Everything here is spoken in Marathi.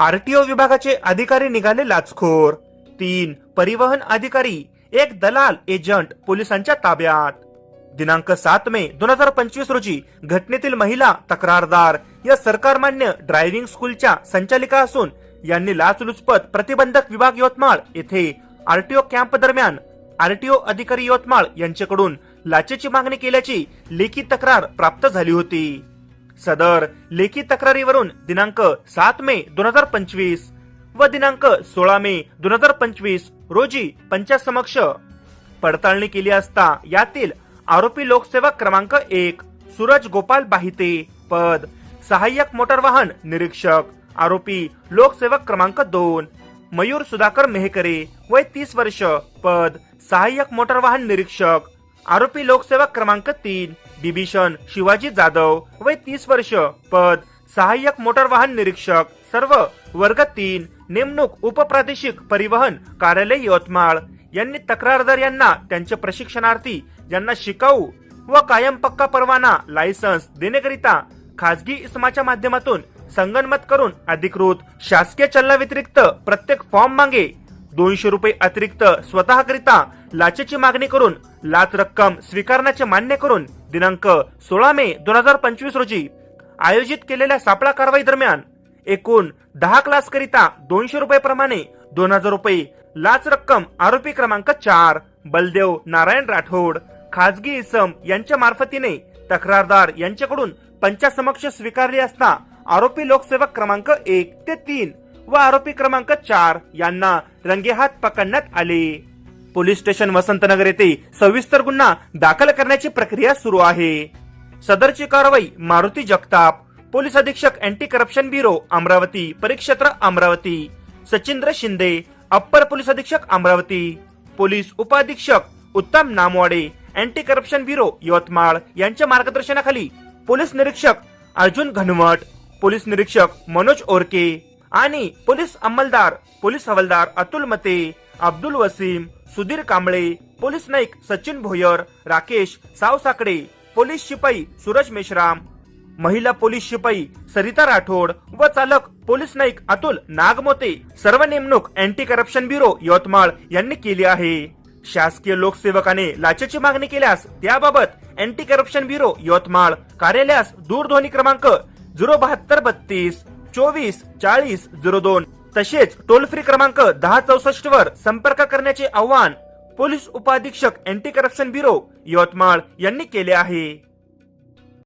आरटीओ विभागाचे अधिकारी निघाले लाचखोर. तीन परिवहन अधिकारी एक दलाल एजंट पोलिसांच्या ताब्यात. दिनांक सात मे दोन हजार पंचवीस रोजी घटनेतील महिला तक्रारदार या सरकारमान्य ड्रायव्हिंग स्कूलच्या संचालिका असून यांनी लाचलुचपत प्रतिबंधक विभाग यवतमाळ येथे आरटीओ कॅम्प दरम्यान आरटीओ अधिकारी यवतमाळ यांच्याकडून लाचेची मागणी केल्याची लेखी तक्रार प्राप्त झाली होती. सदर लेखी तक्रारीवरून दिनांक सात मे दोन हजार पंचवीस व दिनांक सोळा मे दोन हजार पंचवीस रोजी पंचासमक्ष पडताळणी केली असता यातील आरोपी लोकसेवक क्रमांक एक सूरज गोपाल बाहिते पद सहाय्यक मोटर वाहन निरीक्षक आरोपी लोकसेवक क्रमांक दोन मयूर सुधाकर मेहकरे वय तीस वर्ष पद सहाय्यक मोटर वाहन निरीक्षक आरोपी लोकसेवक क्रमांक तीन बिभीषण शिवाजी जाधव वय तीस वर्ष पद सहाय्यक मोटर वाहन निरीक्षक सर्व वर्ग तीन नेमणूक उपप्रादेशिक परिवहन कार्यालय यवतमाळ. यांनी तक्रारदार यांना त्यांचे प्रशिक्षणार्थी यांना शिकाऊ व कायम पक्का परवाना लायसन्स देण्याकरिता खासगी इसमाच्या माध्यमातून संगनमत करून अधिकृत शासकीय चलनाव्यतिरिक्त प्रत्येक फॉर्म मागे दोनशे रुपये अतिरिक्त स्वतःकरिता लाचेची मागणी करून लाच रक्कम स्वीकारण्याचे मान्य करून दिनांक सोळा मे दोन हजार पंचवीस रोजी आयोजित केलेल्या सापळा कारवाई दरम्यान एकूण दहा क्लास करिता दोनशे रुपये प्रमाणे दोन हजार रुपये लाच रक्कम आरोपी क्रमांक चार बलदेव नारायण राठोड खाजगी इसम यांच्या मार्फतीने तक्रारदार यांच्याकडून पंचासमक्ष स्वीकारली असता आरोपी लोकसेवक क्रमांक एक ते तीन व आरोपी क्रमांक चार यांना रंगेहात पकडण्यात आले. पोलीस स्टेशन वसंतनगर येथे सविस्तर गुन्हा दाखल करण्याची प्रक्रिया सुरू आहे. सदरची कारवाई मारुती जगताप पोलीस अधीक्षक अँटी करप्शन ब्युरो अमरावती परिक्षेत्र अमरावती सचिंद्र शिंदे अप्पर पोलीस अधीक्षक अमरावती पोलीस उपाधीक्षक Uttam Namwade anti corruption bureau Yavatmal यांच्या मार्गदर्शनाखाली पोलीस निरीक्षक अर्जुन घनवट पोलीस निरीक्षक मनोज ओरके आणि पोलीस अंमलदार पोलीस हवालदार अतुल मते अब्दुल वसीम सुधीर कांबळे पोलीस नाईक सचिन भोयर राकेश सावसाकडे पोलीस शिपाई सूरज मेश्राम महिला पोलीस शिपाई सरिता राठोड व चालक पोलीस नाईक अतुल नागमोते. सर्व नेमणूक अँटी करप्शन ब्युरो यवतमाळ यांनी केली आहे. शासकीय लोकसेवकाने लाचेची मागणी केल्यास त्याबाबत अँटी करप्शन ब्युरो यवतमाळ कार्यालयास दूरध्वनी क्रमांक झिरो बहात्तर बत्तीस चोवीस चाळीस झिरो दोन. तसेच टोल फ्री क्रमांक दहा चौसष्ट वर संपर्क करण्याचे आवाहन पोलीस उपाधीक्षक अँटी करप्शन ब्युरो यवतमाळ यांनी केले आहे.